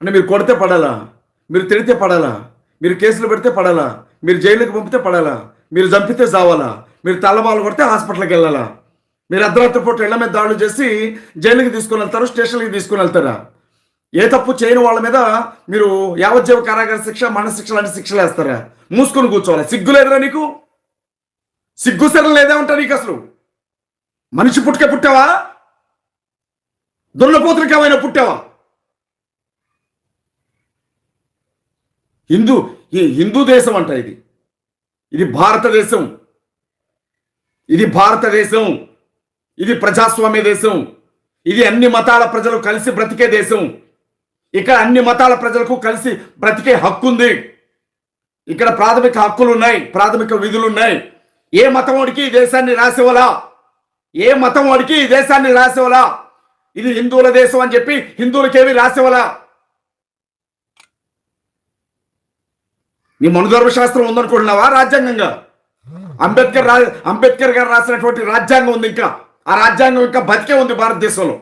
అంటే మీరు కొడితే పడాలా? మీరు తిడితే పడాలా? మీరు కేసులు పెడితే పడాలా? మీరు జైలుకి పంపితే పడాలా? మీరు చంపితే చావాలా? మీరు తల్లబాలు కొడితే హాస్పిటల్కి వెళ్ళాలా? మీరు అర్ధరాత్రి పూట ఇళ్ళ మీద దాడులు చేసి జైలుకి తీసుకుని వెళ్తారు? స్టేషన్కి తీసుకుని వెళ్తారా? ఏ తప్పు చేయని వాళ్ళ మీద మీరు యావజ్జీవ కారాగార శిక్ష మరణ శిక్ష లాంటి శిక్షలు వేస్తారా? మూసుకొని కూర్చోవాలి. సిగ్గు లేదురా నీకు? సిగ్గు సరం లేదా ఉంటా నీకు అసలు. మనిషి పుట్టుకే పుట్టావా? దున్నపోతులకి ఏమైనా పుట్టావా? హిందూ ఈ హిందూ దేశం అంట ఇది. ఇది భారతదేశం. ఇది భారతదేశం. ఇది ప్రజాస్వామ్య దేశం. ఇది అన్ని మతాల ప్రజలు కలిసి బ్రతికే దేశం. ఇక్కడ అన్ని మతాల ప్రజలకు కలిసి బ్రతికే హక్కు ఉంది. ఇక్కడ ప్రాథమిక హక్కులు ఉన్నాయి ప్రాథమిక విధులు ఉన్నాయి. ఏ మతం వాడికి ఈ దేశాన్ని రాసేవలా ఏ మతం వాడికి ఈ దేశాన్ని రాసేవలా ఇది హిందువుల దేశం అని చెప్పి హిందువులకేమి రాసేవలా నీ మనుధర్మ శాస్త్రం ఉందనుకుంటున్నావా రాజ్యాంగంగా? అంబేద్కర్ రా అంబేద్కర్ గారు రాసినటువంటి రాజ్యాంగం ఉంది ఇంకా. ఆ రాజ్యాంగం ఇంకా బతికే ఉంది భారతదేశంలో.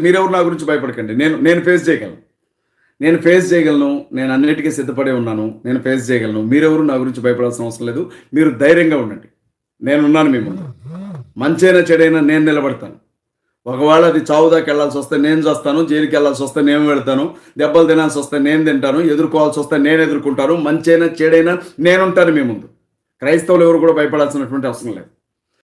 మీరెవరు నా గురించి భయపడకండి. నేను నేను ఫేస్ చేయగలను. నేను ఫేస్ చేయగలను. నేను అన్నిటికీ సిద్ధపడే ఉన్నాను. నేను ఫేస్ చేయగలను. మీరెవరు నా గురించి భయపడాల్సిన అవసరం లేదు. మీరు ధైర్యంగా ఉండండి. నేనున్నాను మీ ముందు. మంచైనా చెడైనా నేను నిలబడతాను. ఒకవేళ అది చావు దాకా వెళ్ళాల్సి వస్తే నేను చేస్తాను జైలుకి వెళ్ళాల్సి వస్తే నేను వెళ్తాను దెబ్బలు తినాల్సి వస్తే నేను తింటాను ఎదుర్కోవాల్సి వస్తే నేను ఎదుర్కొంటాను మంచైనా చెడైనా నేనుంటాను మీ ముందు. క్రైస్తవులు ఎవరు కూడా భయపడాల్సినటువంటి అవసరం లేదు.